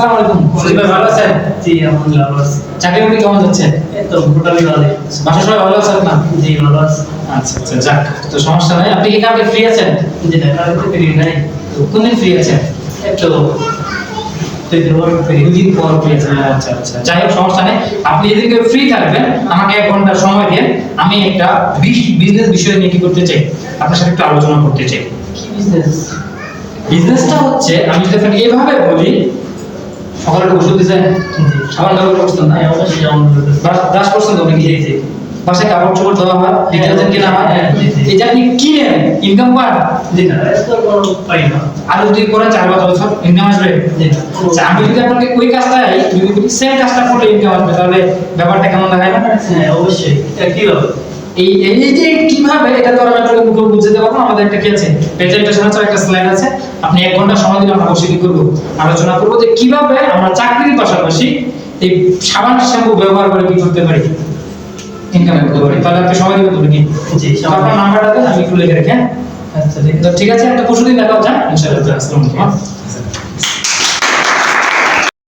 আসসালামু আলাইকুম ভাই ভালো আছেন? জি আলহামদুলিল্লাহ ভালো আছি। চাকরি বাকরি কেমন যাচ্ছে? এই তো মোটামুটি ভালো বাসা সবাই ভালো আছেন না? জি ভালো আছে। আচ্ছা আচ্ছা যাক তো সমস্যা নাই। আপনি কি কালকে ফ্রি আছেন? জি না কালকে ফ্রি নাই। তো কোন দিন ফ্রি আছেন? একটু দুদিন পর ফ্রি আছেন। আচ্ছা আচ্ছা যাই হোক সমস্যা নেই। আপনি ফ্রি থাকবেন আমাকে এক ঘণ্টা সময় দিন আমি একটা বিজনেস বিষয় নিয়ে কি করতে চাই? আপনার সাথে একটু আলোচনা করতে চাই। কি বিজনেস বিজনেসটা হচ্ছে আমি যদি এইভাবে বলি সকালে একটু ওষুধ দিয়েছেন সাবান ব্যবহার করছেন না? হ্যাঁ ব্রাশ- করছেন তো নাকি? বাসায় কাপড় চোপড় ধোয়া হয়? ডিটারজেন্ট কেনা? হয়। এটা আপনি কিনেন? ইনকাম পান? আর যদি করেন চার পাঁচ বছর ইনকাম আসবে? আচ্ছা, আমি যদি আপনাকে ওই কাজটাই যদি সেম কাজটা করলে ইনকাম আসবে তাহলে ব্যাপারটা কেমন দেখায়? না হ্যাঁ অবশ্যই। এটা কীভাবে এই এই যে কীভাবে এটা তো আর আমি আপনাকে মুখে বুঝতে পারব আমাদের একটা কি আছে? প্রেজেন্টেশন আছে একটা স্লাইড আছে। আপনি এক ঘণ্টা সময় দিলে আমরা বসে কি করব? আলোচনা করব যে কীভাবে আমরা চাকরির পাশাপাশি এই সাবান শ্যাম্পু ব্যবহার করে কি করতে পারি? ইনকাম করতে পারি। তাহলে আপনি সময় দিবেন তুমি কি আপনার নাম্বারটা দেন আমি একটু লিখে রাখি হ্যাঁ? আচ্ছা ঠিক আছে। একটা পশুদিন দেখা হচ্ছে? ইনশাআল্লাহ আসসালামু আলাইকুম?